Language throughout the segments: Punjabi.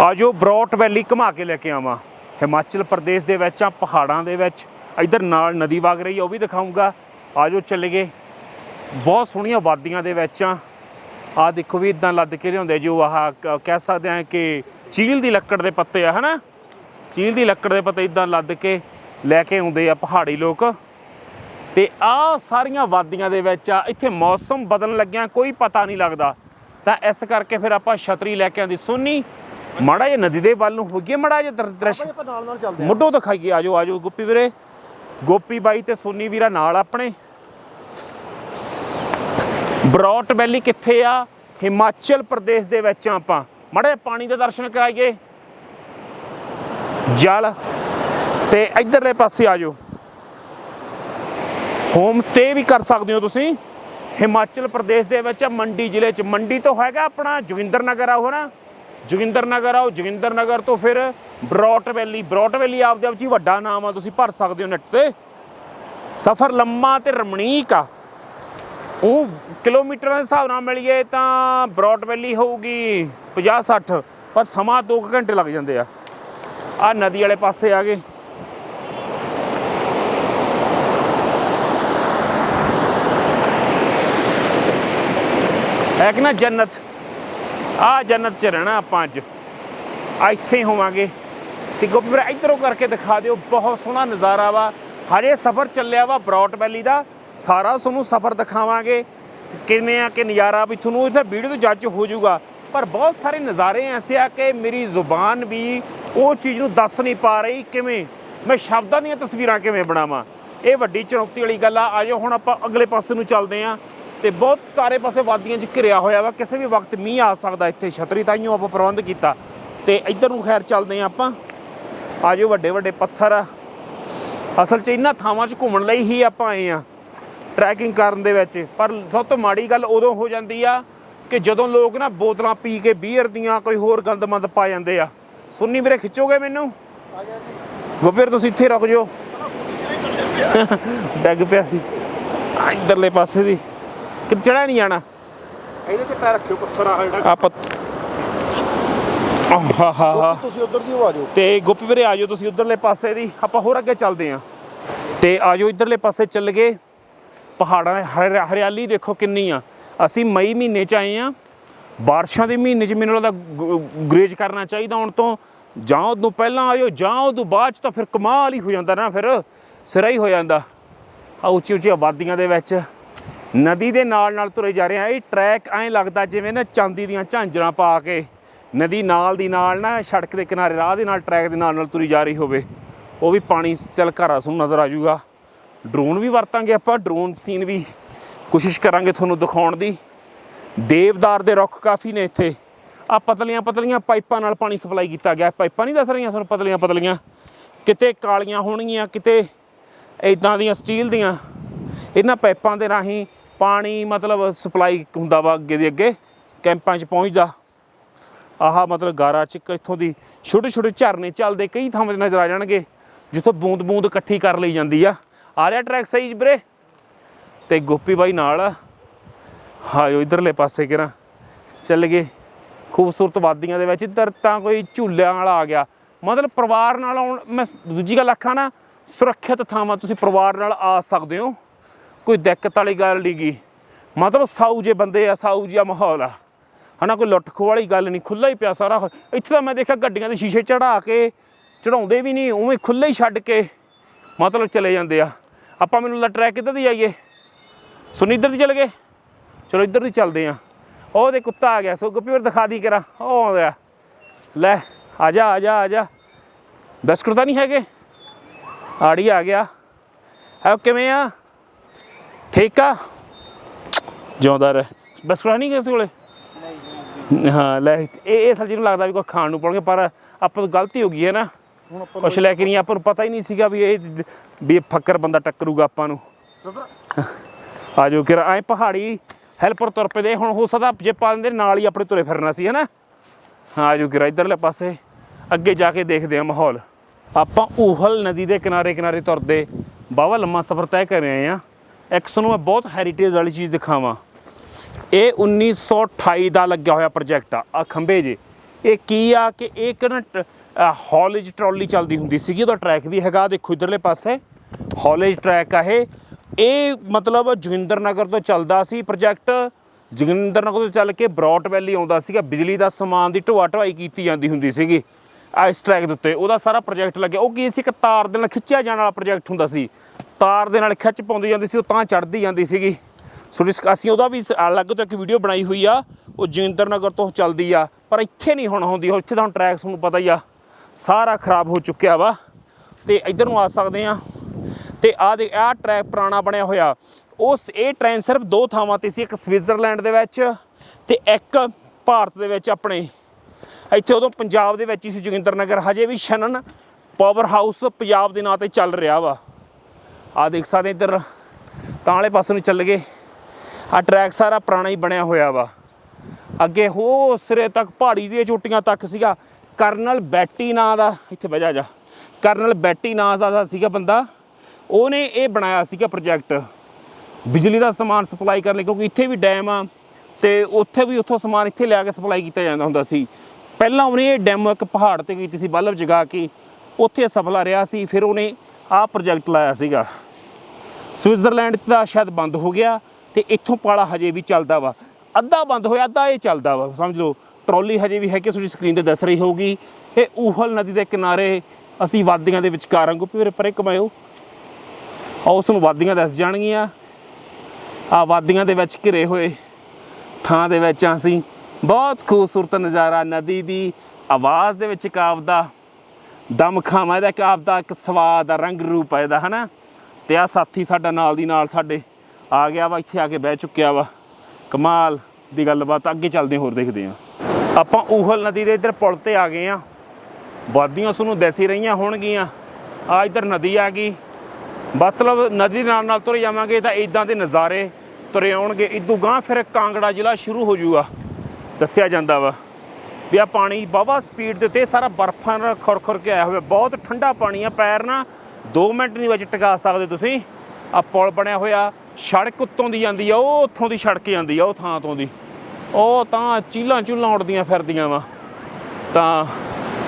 ਆਜੋ, ਬਰੋਟ ਵੈਲੀ ਘੁਮਾ ਕੇ ਲੈ ਕੇ ਆਵਾਂ। ਹਿਮਾਚਲ ਪ੍ਰਦੇਸ਼ ਦੇ ਵਿੱਚ ਆ, ਪਹਾੜਾਂ ਦੇ ਵਿੱਚ। ਇਧਰ ਨਾਲ ਨਦੀ ਵਗ ਰਹੀ ਆ, ਉਹ ਵੀ ਦਿਖਾਉਂਗਾ ਆਜੋ ਚੱਲੀਏ ਬਹੁਤ ਸੋਹਣੀਆਂ ਵਾਦੀਆਂ ਦੇ ਵਿੱਚ ਆ। ਆ ਦੇਖੋ ਵੀ ਇਦਾਂ ਲੱਦ ਕੇ ਲਿਆਉਂਦੇ ਜੋ ਆਹ ਕ- ਕਹਿ ਸਕਦੇ ਆ ਕਿ ਚੀਲ ਦੀ ਲੱਕੜ ਦੇ ਪੱਤੇ ਆ, ਹਨਾ? ਚੀਲ ਦੀ ਲੱਕੜ ਦੇ ਪੱਤੇ ਇਦਾਂ ਲੱਦ ਕੇ ਲੈ ਕੇ ਆਉਂਦੇ ਆ ਪਹਾੜੀ ਲੋਕ। ਤੇ ਆ ਸਾਰੀਆਂ ਵਾਦੀਆਂ ਦੇ ਵਿੱਚ ਆ, ਇੱਥੇ ਮੌਸਮ ਬਦਲਣ ਲੱਗਿਆ ਕੋਈ ਪਤਾ ਨਹੀਂ ਲੱਗਦਾ। ਤਾਂ ਇਸ ਕਰਕੇ ਫਿਰ ਆਪਾਂ ਛਤਰੀ ਲੈ ਕੇ ਆਂਦੀ ਸੋਨੀ ਮਾੜਾ ਜਿਹਾ ਨਦੀ ਦੇ ਵੱਲ ਨੂੰ ਹੋ ਗਏ ਮਾੜਾ ਜਿਹਾ ਦਰ- ਦ੍ਰਿਸ਼। ਆਪਾਂ ਨਾਲ ਨਾਲ ਚੱਲਦੇ ਮੁੱਢੋਂ ਦਿਖਾਈਏ ਆਜੋ ਆਜੋ ਗੁੱਪੀ ਵੀਰੇ। ਗੋਪੀ ਬਾਈ ਤੇ ਸੋਨੀ ਵੀਰਾ ਨਾਲ ਆਪਣੇ। ਬਰੋਟ ਵੈਲੀ ਕਿੱਥੇ ਆ? ਹਿਮਾਚਲ ਪ੍ਰਦੇਸ਼ ਦੇ ਵਿੱਚ ਆ ਆਪਾਂ। ਮੜੇ ਪਾਣੀ ਦੇ ਦਰਸ਼ਨ ਕਰਾਈਏ। ਜਲ। ਤੇ ਇਧਰਲੇ ਪਾਸੇ ਆਜੋ। ਹੋਮ ਸਟੇ ਵੀ ਕਰ ਸਕਦੇ ਹੋ ਤੁਸੀਂ। ਹਿਮਾਚਲ ਪ੍ਰਦੇਸ਼ ਦੇ ਵਿੱਚ ਮੰਡੀ ਜ਼ਿਲ੍ਹੇ ਚ। ਮੰਡੀ ਤੋਂ ਹੈਗਾ ਆਪਣਾ ਜੋਗਿੰਦਰ ਨਗਰ ਆਓ ਨਾ। ਜੋਗਿੰਦਰ ਨਗਰ ਆਓ, ਜੋਗਿੰਦਰ ਨਗਰ ਤੋਂ ਫਿਰ ਬਰੋਟ ਵੈਲੀ ਬਰੋਟ ਵੈਲੀ ਆਪਦੇ ਆਪ ਜੀ ਵੱਡਾ ਨਾਮ ਆ, ਤੁਸੀਂ ਭਰ ਸਕਦੇ ਹੋ ਨੈਟ ਤੇ। ਸਫ਼ਰ ਲੰਮਾ ਤੇ ਰਮਣੀਕ ਆ। ਉਹ ਕਿਲੋਮੀਟਰਾਂ ਦੇ ਹਿਸਾਬ ਨਾਲ ਮਿਲੀਏ ਤਾਂ ਬਰੋਟ ਵੈਲੀ ਹੋਊਗੀ 50 60 ਪਰ ਸਮਾਂ 2 ਘੰਟੇ ਲੱਗ ਜਾਂਦੇ ਆ। ਆ ਨਦੀ ਵਾਲੇ ਪਾਸੇ ਆ ਗਏ। ਹੈ ਕਿ ਨਾ ਜੰਨਤ? ਆ ਜੰਨਤ ਚ ਰਹਿਣਾ ਆਪਾਂ ਅੱਜ। ਇੱਥੇ ਹੀ ਹੋਵਾਂਗੇ। ਤੇ ਗੋਪੀ ਵੀਰ, ਇਧਰੋਂ ਕਰਕੇ ਦਿਖਾ ਦਿਓ, ਬਹੁਤ ਸੋਹਣਾ ਨਜ਼ਾਰਾ ਵਾ। ਹਰੇ ਸਫ਼ਰ ਚੱਲਿਆ ਵਾ ਬਰੌਟ ਵੈਲੀ ਦਾ। ਸਾਰਾ ਤੁਹਾਨੂੰ ਸਫ਼ਰ ਦਿਖਾਵਾਂਗੇ। ਤੇ ਕਿਵੇਂ ਆ ਕਿ ਨਜ਼ਾਰਾ ਵੀ ਤੁਹਾਨੂੰ ਇੱਥੇ ਵੀਡੀਓ ਤੋਂ ਜੱਜ ਹੋ ਜਾਊਗਾ। ਪਰ ਬਹੁਤ ਸਾਰੇ ਨਜ਼ਾਰੇ ਐਸੇ ਆ ਕਿ ਮੇਰੀ ਜ਼ੁਬਾਨ ਵੀ ਉਹ ਚੀਜ਼ ਨੂੰ ਦੱਸ ਨਹੀਂ ਪਾ ਰਹੀ ਕਿਵੇਂ। ਮੈਂ ਸ਼ਬਦਾਂ ਦੀਆਂ ਤਸਵੀਰਾਂ ਕਿਵੇਂ ਬਣਾਵਾਂ। ਇਹ ਵੱਡੀ ਚੁਣੌਤੀ ਵਾਲੀ ਗੱਲ ਆ। ਆਜੋ ਹੁਣ ਆਪਾਂ ਅਗਲੇ ਪਾਸੇ ਨੂੰ ਚੱਲਦੇ ਆਂ। ਤੇ ਬਹੁਤ ਸਾਰੇ ਪਾਸੇ ਵਾਦੀਆਂ 'ਚ ਘਿਰਿਆ ਹੋਇਆ ਵਾ। ਕਿਸੇ ਵੀ ਵਕਤ ਮੀਂਹ ਆ ਸਕਦਾ ਇੱਥੇ ਛਤਰੀ ਤਾਈਓ ਆਪਾਂ ਪ੍ਰਬੰਧ ਕੀਤਾ। ਤੇ ਇੱਧਰ ਨੂੰ ਖੈਰ ਚੱਲਦੇ ਆਂ ਆਪਾਂ। ਆਜੋ ਵੱਡੇ ਵੱਡੇ ਪੱਥਰ। ਆ ਅਸਲ 'ਚ ਇਹਨਾਂ ਥਾਵਾਂ 'ਚ ਘੁੰਮਣ ਲਈ ਹੀ ਆਪਾਂ ਆਏ ਆ ਟਰੈਕਿੰਗ ਕਰਨ ਦੇ ਵਿੱਚ। ਪਰ ਸਭ ਤੋਂ ਮਾੜੀ ਗੱਲ ਉਦੋਂ ਹੋ ਜਾਂਦੀ ਆ ਕਿ ਜਦੋਂ ਲੋਕ ਨਾ ਬੋਤਲਾਂ ਪੀ ਕੇ ਬੀਅਰ ਦੀਆਂ ਕੋਈ ਹੋਰ ਗੰਦਮੰਦ ਪਾ ਜਾਂਦੇ ਆ। ਸੁਣਨੀ ਵੀਰੇ, ਖਿੱਚੋਗੇ ਮੈਨੂੰ? ਆ ਤੁਸੀਂ ਇੱਥੇ ਰੁਕ ਜਾਓ। ਡੱਗ ਪਿਆ ਸੀ। ਆ ਇੱਧਰਲੇ ਪਾਸੇ ਦੀ। ਕਿ ਚੜਾ ਨਹੀਂ ਜਾਣਾ। ਇਹਦੇ ਤੇ ਪੈਰ ਰੱਖਿਓ ਪੱਥਰ ਆ ਜਿਹੜਾ। ਆਪਾਂ ਆਹਾ ਹਾ ਹਾ ਤੁਸੀਂ ਉਧਰ ਦੀ ਆ ਜਾਓ। ਤੇ ਗੋਪੀ ਵੀਰੇ ਆਜੋ ਤੁਸੀਂ ਉਧਰਲੇ ਪਾਸੇ ਦੀ। ਆਪਾਂ ਹੋਰ ਅੱਗੇ ਚੱਲਦੇ ਆਂ ਤੇ ਆਜੋ ਇਧਰਲੇ ਪਾਸੇ ਚੱਲ ਗਏ ਪਹਾੜਾਂ ਹਰਿਆਲੀ ਦੇਖੋ ਕਿੰਨੀ ਆ। ਅਸੀਂ ਮਈ ਮਹੀਨੇ ਚ ਆਏ ਆ ਬਾਰਿਸ਼ਾਂ ਦੇ ਮਹੀਨੇ ਚ ਮੈਨੂੰ ਲੱਗਦਾ ਗਰੇਜ ਕਰਨਾ ਚਾਹੀਦਾ ਹੁਣ ਤੋਂ। ਜਾਂ ਉਦੋਂ ਪਹਿਲਾਂ ਆਇਓ ਜਾਂ ਉਦੋਂ ਬਾਅਦ ਚ ਤਾਂ ਫਿਰ ਕਮਾਲ ਹੀ ਹੋ ਜਾਂਦਾ ਨਾ ਫਿਰ। ਸਿਰਾ ਹੀ ਹੋ ਜਾਂਦਾ। ਆ ਉੱਚੀ ਉੱਚੀ ਆਬਾਦੀਆਂ ਦੇ ਵਿੱਚ। ਨਦੀ ਦੇ ਨਾਲ ਨਾਲ ਤੁਰੇ ਜਾ ਰਹੇ ਆ। ਇਹ ਟਰੈਕ ਐਂ ਲੱਗਦਾ ਜਿਵੇਂ ਨਾ ਚਾਂਦੀ ਦੀਆਂ ਝਾਂਜਰਾਂ ਪਾ ਕੇ ਨਦੀ ਨਾਲ ਦੀ ਨਾਲ ਨਾ ਸੜਕ ਦੇ ਕਿਨਾਰੇ, ਰਾਹ ਦੇ ਨਾਲ ਟਰੈਕ ਦੇ ਨਾਲ ਨਾਲ ਤੁਰੀ ਜਾ ਰਹੀ ਹੋਵੇ। ਉਹ ਵੀ ਪਾਣੀ ਚੱਲ ਘਰਾਂ ਤੁਹਾਨੂੰ ਨਜ਼ਰ ਆ ਜਾਊਗਾ। ਡਰੋਨ ਵੀ ਵਰਤਾਂਗੇ ਆਪਾਂ ਡਰੋਨ ਸੀਨ ਵੀ ਕੋਸ਼ਿਸ਼ ਕਰਾਂਗੇ ਤੁਹਾਨੂੰ ਦਿਖਾਉਣ ਦੀ। ਦੇਵਦਾਰ ਦੇ ਰੁੱਖ ਕਾਫੀ ਨੇ ਇੱਥੇ। ਆ ਪਤਲੀਆਂ ਪਤਲੀਆਂ ਪਾਈਪਾਂ ਨਾਲ ਪਾਣੀ ਸਪਲਾਈ ਕੀਤਾ ਗਿਆ। ਪਾਈਪਾਂ ਨਹੀਂ ਦੱਸ ਰਹੀਆਂ ਤੁਹਾਨੂੰ ਪਤਲੀਆਂ ਪਤਲੀਆਂ। ਕਿਤੇ ਕਾਲੀਆਂ ਹੋਣਗੀਆਂ, ਕਿਤੇ ਇਦਾਂ ਦੀਆਂ ਸਟੀਲ ਦੀਆਂ। ਇਹਨਾਂ ਪਾਈਪਾਂ ਦੇ ਰਾਹੀਂ ਪਾਣੀ ਮਤਲਬ ਸਪਲਾਈ ਹੁੰਦਾ ਵਾ ਅੱਗੇ ਦੇ ਅੱਗੇ, ਕੈਂਪਾਂ 'ਚ ਪਹੁੰਚਦਾ। ਆਹ ਮਤਲਬ ਗਾਰਾ ਚ ਇੱਥੋਂ ਦੀ ਛੋਟੇ ਛੋਟੇ ਝਰਨੇ ਚੱਲਦੇ ਕਈ ਥਾਵਾਂ 'ਤੇ ਨਜ਼ਰ ਆ ਜਾਣਗੇ, ਜਿੱਥੋਂ ਬੂੰਦ ਬੂੰਦ ਇਕੱਠੀ ਕਰ ਲਈ ਜਾਂਦੀ ਆ। ਆ ਰਿਹਾ ਟਰੈਕ ਸਹੀ ਵੀਰੇ? ਤੇ ਗੋਪੀ ਬਾਈ ਨਾਲ ਆ। ਹਾਇਓ ਇਧਰਲੇ ਪਾਸੇ ਕਿਰਾਂ ਚੱਲ ਗਏ। ਖੂਬਸੂਰਤ ਵਾਦੀਆਂ ਦੇ ਵਿੱਚ ਇੱਧਰ ਤਾਂ ਕੋਈ ਝੂਲਿਆਂ ਵਾਲਾ ਆ ਗਿਆ। ਮਤਲਬ ਪਰਿਵਾਰ ਨਾਲ ਆਉਣ, ਮੈਂ ਦੂਜੀ ਗੱਲ ਆਖਾਂ ਨਾ, ਸੁਰੱਖਿਅਤ ਥਾਵਾਂ ਤੁਸੀਂ ਪਰਿਵਾਰ ਨਾਲ ਆ ਸਕਦੇ ਹੋ। ਕੋਈ ਦਿੱਕਤ ਵਾਲੀ ਗੱਲ ਨਹੀਂ ਗੀ। ਮਤਲਬ ਸਾਊ ਜੇ ਬੰਦੇ ਆ, ਸਾਊ ਜਿਹਾ ਮਾਹੌਲ ਆ। ਹਨਾ, ਕੋਈ ਲੁੱਟ ਖੋਹ ਵਾਲੀ ਗੱਲ ਨਹੀਂ ਖੁੱਲਾ ਹੀ ਪਿਆ ਸਾਰਾ ਇੱਥੇ ਤਾਂ ਮੈਂ ਦੇਖਿਆ ਗੱਡੀਆਂ ਦੇ ਸ਼ੀਸ਼ੇ ਚੜਾ ਕੇ ਚੜਾਉਂਦੇ ਵੀ ਨਹੀਂ ਉਵੇਂ ਖੁੱਲੇ ਹੀ ਛੱਡ ਕੇ ਮਤਲਬ ਚਲੇ ਜਾਂਦੇ ਆ। ਆਪਾਂ ਮੈਨੂੰ ਲੱਟ ਟਰੈਕ ਕਿੱਧਰ ਦੀ ਆਈਏ? ਸੁਣੀ ਇੱਧਰ ਦੀ ਚੱਲ ਗਏ? ਚਲੋ, ਇੱਧਰ ਦੀ ਚੱਲਦੇ ਆ। ਉਹ ਦੇ ਕੁੱਤਾ ਆ ਗਿਆ ਸੋ ਗੁੱਪੀਵਰ ਦਿਖਾ ਦੀ ਕਰਾਂ। ਉਹ ਆਉਂਦਾ ਲੈ, ਆ ਜਾ ਆ ਜਾ ਆ ਜਾ। ਬਿਸਕੁਟ ਤਾਂ ਨਹੀਂ ਹੈਗੇ? ਆੜੀ ਆ ਗਿਆ। ਹੈ ਕਿਵੇਂ ਆ? ਠੀਕ ਆ? ਜਿਉਂਦਾ ਰਹਿ। ਬਿਸਕੁਟ ਨਹੀਂ ਕਿਸੇ ਕੋਲੇ? ਹਾਂ ਲੈ ਇਹ ਇਹ ਅਸਲ ਜਿਹਨੂੰ ਲੱਗਦਾ ਵੀ ਕੋਈ ਖਾਣ ਨੂੰ ਪੜਨਗੇ ਪਰ ਆਪਾਂ ਤੋਂ ਗਲਤੀ ਹੋ ਗਈ ਹੈ ਨਾ। ਕੁਛ ਲੈ ਕੇ ਨਹੀਂ ਆਪਾਂ ਨੂੰ ਪਤਾ ਹੀ ਨਹੀਂ ਸੀਗਾ ਵੀ ਇਹ ਵੀ ਇਹ ਫੱਕਰ ਬੰਦਾ ਟੱਕਰੂਗਾ ਆਪਾਂ ਨੂੰ। ਉਧਰ ਆਜੋ ਕਿ ਐ ਪਹਾੜੀ ਹੈਲਪਰ ਤੁਰ ਪਏ ਦੇ ਹੁਣ ਹੋ ਸਕਦਾ ਜੇ ਪਾ ਦਿੰਦੇ ਨਾਲ ਹੀ ਆਪਣੇ ਤੁਰੇ ਫਿਰਨਾ ਸੀ ਹਨਾ? ਹਾਂ ਆਜੋ ਕਿ ਇਧਰਲੇ ਪਾਸੇ। ਅੱਗੇ ਜਾ ਕੇ ਦੇਖਦੇ ਆ ਮਾਹੌਲ। ਆਪਾਂ ਊਹਲ ਨਦੀ ਦੇ ਕਿਨਾਰੇ ਕਿਨਾਰੇ ਤੁਰਦੇ ਬਾਵਾ ਲੰਮਾ ਸਫ਼ਰ ਤੈਅ ਕਰ ਰਹੇ ਆ ਇੱਕ ਤੁਹਾਨੂੰ ਮੈਂ ਬਹੁਤ ਹੈਰੀਟੇਜ ਵਾਲੀ ਚੀਜ਼ ਦਿਖਾਵਾਂ। ਇਹ 1928 ਦਾ ਲੱਗਿਆ ਹੋਇਆ ਪ੍ਰੋਜੈਕਟ ਆ ਆ ਖੰਭੇ ਜੇ। ਇਹ ਕੀ ਆ ਕਿ ਇਹ ਇੱਕ ਨਾ ਹੌਲੇਜ ਟਰਾਲੀ ਚੱਲਦੀ ਹੁੰਦੀ ਸੀਗੀ, ਉਹਦਾ ਟਰੈਕ ਵੀ ਹੈਗਾ, ਦੇਖੋ ਇਧਰਲੇ ਪਾਸੇ। ਹੌਲੇਜ ਟਰੈਕ ਆ ਇਹ। ਇਹ ਮਤਲਬ ਜੋਗਿੰਦਰ ਨਗਰ ਤੋਂ ਚੱਲਦਾ ਸੀ ਪ੍ਰੋਜੈਕਟ ਜੋਗਿੰਦਰ ਨਗਰ ਤੋਂ ਚੱਲ ਕੇ ਬਰੌਟ ਵੈਲੀ ਆਉਂਦਾ ਸੀਗਾ, ਬਿਜਲੀ ਦਾ ਸਮਾਨ ਦੀ ਢੋਆ ਢਵਾਈ ਕੀਤੀ ਜਾਂਦੀ ਹੁੰਦੀ ਸੀਗੀ। ਆ ਇਸ ਟਰੈਕ ਦੇ ਉੱਤੇ ਉਹਦਾ ਸਾਰਾ ਪ੍ਰੋਜੈਕਟ ਲੱਗਿਆ। ਉਹ ਕੀ ਸੀ, ਇੱਕ ਤਾਰ ਦੇ ਨਾਲ ਖਿੱਚਿਆ ਜਾਣ ਵਾਲਾ ਪ੍ਰੋਜੈਕਟ ਹੁੰਦਾ ਸੀ। ਤਾਰ ਦੇ ਨਾਲ ਖਿੱਚ ਪਾਉਂਦੀ ਜਾਂਦੀ ਸੀ, ਉਹ ਤਾਂ ਚੜ੍ਹਦੀ ਜਾਂਦੀ ਸੀਗੀ। ਸੋ ਇਸ ਅਸੀਂ ਉਹਦਾ ਵੀ ਸ- ਅਲੱਗ ਤੋਂ ਇੱਕ ਵੀਡੀਓ ਬਣਾਈ ਹੋਈ ਆ। ਉਹ ਜੋਗਿੰਦਰ ਨਗਰ ਤੋਂ ਚੱਲਦੀ ਆ, ਪਰ ਇੱਥੇ ਨਹੀਂ ਹੁਣ ਹੁੰਦੀ ਇੱਥੇ ਤਾਂ ਟਰੈਕ ਤੁਹਾਨੂੰ ਪਤਾ ਹੀ ਆ। ਸਾਰਾ ਖਰਾਬ ਹੋ ਚੁੱਕਿਆ ਵਾ। ਤੇ ਇੱਧਰ ਨੂੰ ਆ ਸਕਦੇ ਆ। ਤੇ ਆ ਦੇ, ਆ ਟਰੈਕ ਪੁਰਾਣਾ ਬਣਿਆ ਹੋਇਆ। ਉਸ, ਇਹ ਟ੍ਰੇਨ ਸਿਰਫ ਦੋ ਥਾਵਾਂ ਤੇ ਸੀ, ਇੱਕ ਸਵਿਟਜ਼ਰਲੈਂਡ ਦੇ ਵਿੱਚ ਤੇ ਇੱਕ ਭਾਰਤ ਦੇ ਵਿੱਚ ਆਪਣੇ। ਇੱਥੇ ਉਦੋਂ ਪੰਜਾਬ ਦੇ ਵਿੱਚ ਹੀ ਸੀ ਜੋਗਿੰਦਰ ਨਗਰ। ਹਜੇ ਵੀ ਸ਼ਨਨ ਪਾਵਰ ਹਾਊਸ ਪੰਜਾਬ ਦੇ ਨਾਂ ਤੇ ਚੱਲ ਰਿਹਾ ਵਾ। ਆ ਦੇਖ ਸਕਦੇ ਇੱਧਰ, ਤਾਂ ਵਾਲੇ ਪਾਸੇ ਨੂੰ ਚੱਲ ਗਏ। ਆ ਟਰੈਕ ਸਾਰਾ ਪੁਰਾਣਾ ਹੀ ਬਣਿਆ ਹੋਇਆ ਵਾ। ਅੱਗੇ ਹੋ ਸਿਰੇ ਤੱਕ, ਪਹਾੜੀ ਦੀਆਂ ਚੋਟੀਆਂ ਤੱਕ ਸੀਗਾ। ਕਰਨਲ ਬੈਟੀ ਨਾਂ ਦਾ, ਇੱਥੇ ਬਹਿ ਜਾ ਕਰਨਲ ਬੈਟੀ ਨਾਂ ਦਾ ਸੀਗਾ ਬੰਦਾ। ਉਹਨੇ ਇਹ ਬਣਾਇਆ ਸੀਗਾ ਪ੍ਰੋਜੈਕਟ ਬਿਜਲੀ ਦਾ ਸਮਾਨ ਸਪਲਾਈ ਕਰਨ ਲਈ, ਕਿਉਂਕਿ ਇੱਥੇ ਵੀ ਡੈਮ ਆ, ਤੇ ਉੱਥੇ ਵੀ ਉੱਥੋਂ ਸਮਾਨ ਇੱਥੇ ਲਿਆ ਕੇ ਸਪਲਾਈ ਕੀਤਾ ਜਾਂਦਾ ਹੁੰਦਾ ਸੀ। ਪਹਿਲਾਂ ਉਹਨੇ ਇਹ ਡੈਮ ਇੱਕ ਪਹਾੜ ਤੇ ਕੀਤੀ ਸੀ, ਬਲਬ ਜਗਾ ਕੇ। ਉੱਥੇ ਸਫਲਾ ਰਿਹਾ ਸੀ, ਫਿਰ ਉਹਨੇ ਆਹ ਪ੍ਰੋਜੈਕਟ ਲਾਇਆ ਸੀਗਾ। ਸਵਿਟਜ਼ਰਲੈਂਡ ਦਾ ਸ਼ਾਇਦ ਬੰਦ ਹੋ ਗਿਆ ਤੇ ਇੱਥੋਂ ਪਾਲਾ ਹਜੇ ਵੀ ਚੱਲਦਾ ਵਾ। ਅੱਧਾ ਬੰਦ ਹੋਇਆ, ਅੱਧਾ ਇਹ ਚੱਲਦਾ ਵਾ। ਸਮਝ ਲਓ, ਟਰਾਲੀ ਹਜੇ ਵੀ ਹੈ ਕਿ ਤੁਹਾਡੀ ਸਕਰੀਨ ਤੇ ਦੱਸ ਰਹੀ ਹੋਊਗੀ। ਇਹ ਊਹਲ ਨਦੀ ਦੇ ਕਿਨਾਰੇ ਅਸੀਂ ਵਾਦੀਆਂ ਦੇ ਵਿਚਕਾਰ ਵਾਂਗੂ ਫਿਰ ਪਰੇ ਕਮਾਇਓ ਆ ਉਸ ਨੂੰ ਵਾਦੀਆਂ ਦੱਸ ਜਾਣਗੀਆਂ। ਆ ਵਾਦੀਆਂ ਦੇ ਵਿੱਚ ਘਿਰੇ ਹੋਏ ਥਾਂ ਦੇ ਵਿੱਚ ਅਸੀਂ ਬਹੁਤ ਖੂਬਸੂਰਤ ਨਜ਼ਾਰਾ ਨਦੀ ਦੀ ਆਵਾਜ਼ ਦੇ ਵਿੱਚ ਕਾਵਦਾ ਦਮ ਖਾਵਾਂ, ਇਹਦਾ ਇੱਕ ਆਪਦਾ ਇੱਕ ਸਵਾਦ ਆ, ਰੰਗ ਰੂਪ ਆ ਇਹਦਾ, ਹਨਾ? ਤੇ ਆ ਸਾਥੀ ਸਾਡਾ ਨਾਲ ਦੀ ਨਾਲ ਸਾਡੇ ਆ ਗਿਆ ਵਾ, ਇੱਥੇ ਆ ਕੇ ਬਹਿ ਚੁੱਕਿਆ ਵਾ। ਕਮਾਲ ਦੀ ਗੱਲਬਾਤ ਅੱਗੇ ਚੱਲਦੇ ਹੋਰ ਦੇਖਦੇ ਆ ਆਪਾਂ ਊਹਲ ਨਦੀ ਦੇ ਇੱਧਰ ਪੁਲ ਤੇ ਆ ਗਏ ਆ ਵਾਦੀਆਂ ਤੁਹਾਨੂੰ ਦਿਸ ਰਹੀਆਂ ਹੋਣਗੀਆਂ। ਆ ਇੱਧਰ ਨਦੀ ਆ ਗਈ। ਮਤਲਬ ਨਦੀ ਨਾਲ ਨਾਲ ਤੁਰ ਜਾਵਾਂਗੇ ਤਾਂ ਇਦਾਂ ਦੇ ਨਜ਼ਾਰੇ ਤੁਰੇ ਆਉਣਗੇ। ਇਦੋਂ ਗਾਂ ਫਿਰ ਕਾਂਗੜਾ ਜ਼ਿਲ੍ਹਾ ਸ਼ੁਰੂ ਹੋ ਜਾਊਗਾ ਦੱਸਿਆ ਜਾਂਦਾ ਵਾ। ਵੀ ਆ ਪਾਣੀ ਬਾਵਾ ਸਪੀਡ ਦੇ ਉੱਤੇ ਸਾਰਾ ਬਰਫਾਂ ਨਾਲ ਖੁਰ-ਖੁਰ ਕੇ ਆਇਆ ਹੋਇਆ। ਬਹੁਤ ਠੰਡਾ ਪਾਣੀ ਆ, ਪੈਰ ਨਾ 2 ਮਿੰਟ ਨਹੀਂ ਵਿੱਚ ਟਿਕਾ ਸਕਦੇ ਤੁਸੀਂ। ਆ ਪੁਲ ਬਣਿਆ ਹੋਇਆ, ਸੜਕ ਉੱਤੋਂ ਦੀ ਜਾਂਦੀ ਆ, ਉਹ ਉੱਥੋਂ ਦੀ ਸੜਕ ਜਾਂਦੀ ਆ, ਉਹ ਥਾਂ ਤੋਂ ਦੀ। ਉਹ ਤਾਂ ਚੀਲਾਂ ਚੁੱਲਾਂ ਉੱਡਦੀਆਂ ਫਿਰਦੀਆਂ ਵਾ। ਤਾਂ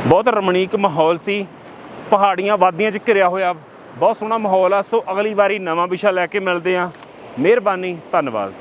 ਬਹੁਤ ਰਮਣੀਕ ਮਾਹੌਲ ਸੀ। ਪਹਾੜੀਆਂ ਵਾਦੀਆਂ 'ਚ ਘਿਰਿਆ ਹੋਇਆ, ਬਹੁਤ ਸੋਹਣਾ ਮਾਹੌਲ ਆ। ਸੋ ਅਗਲੀ ਵਾਰੀ ਨਵਾਂ ਵਿਸ਼ਾ ਲੈ ਕੇ ਮਿਲਦੇ ਆ ਮਿਹਰਬਾਨੀ, ਧੰਨਵਾਦ।